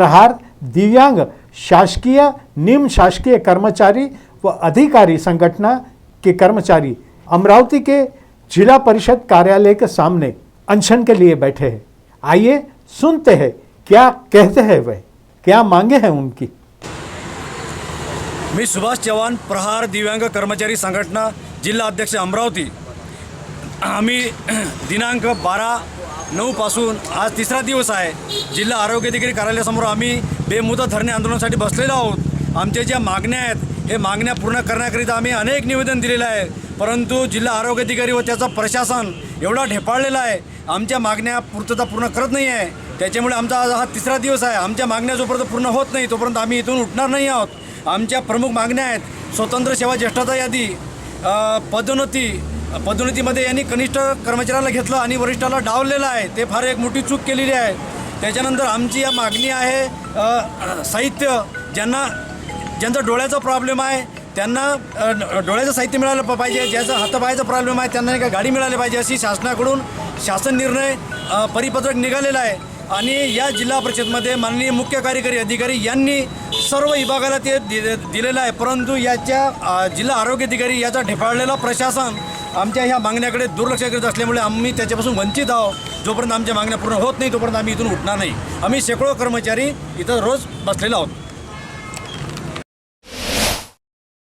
प्रहार, दिव्यांग, शासकीय निम शासकीय कर्मचारी व अधिकारी संगठना के कर्मचारी अमरावती के जिला परिषद कार्यालय के सामने अनशन के लिए बैठे हैं। आइए सुनते हैं, क्या कहते हैं वह क्या मांगे हैं उनकी? मी सुभाष चव्हाण, प्रहार, दिव्यांग कर्मचारी संघटना, जिल्हा अध्यक्ष अमरावती. आम्ही दिनांक बारा नऊपासून आज तिसरा दिवस आहे. जिल्हा आरोग्य अधिकारी कार्यालयासमोर आम्ही बेमुदत धरणे आंदोलनासाठी बसलेलो आहोत. आमच्या ज्या मागण्या आहेत हे मागण्या पूर्ण करण्याकरिता आम्ही अनेक निवेदन दिलेलं आहे. परंतु जिल्हा आरोग्य अधिकारी व त्याचं प्रशासन एवढा ढेपाळलेला आहे. आमच्या मागण्या पूर्तता पूर्ण करत नाही आहे. त्याच्यामुळे आमचा आज हा तिसरा दिवस आहे. आमच्या मागण्या जोपर्यंत पूर्ण होत नाही तोपर्यंत आम्ही इथून उठणार नाही आहोत. आमच्या प्रमुख मागण्या आहेत स्वतंत्र सेवा ज्येष्ठता यादी पदोन्नती पदोन्नतीमध्ये यांनी कनिष्ठ कर्मचाऱ्याला घेतलं आणि वरिष्ठाला डावलेलं आहे. ते फार एक मोठी चूक केलेली आहे. त्याच्यानंतर आमची या मागणी आहे साहित्य ज्यांना ज्यांचा डोळ्याचा प्रॉब्लेम आहे त्यांना डोळ्याचं साहित्य मिळालं पाहिजे ज्याचा हातापायाचा प्रॉब्लेम आहे त्यांना एका गाडी मिळाली पाहिजे अशी शासनाकडून शासन निर्णय परिपत्रक निघालेलं आहे. आणि या जिल्हा परिषदमध्ये माननीय मुख्य कार्यकारी अधिकारी यांनी सर्व विभागाला ते दि दिलेलं आहे. परंतु याच्या जिल्हा आरोग्य अधिकारी याचा ढेफाळलेला प्रशासन आमच्या ह्या मागण्याकडे दुर्लक्ष करत असल्यामुळे आम्ही त्याच्यापासून वंचित आहोत. जोपर्यंत आमच्या मागण्या पूर्ण होत नाही तोपर्यंत आम्ही इथून उठणार नाही. आम्ही शेकडो कर्मचारी इथं रोज बसलेलो आहोत.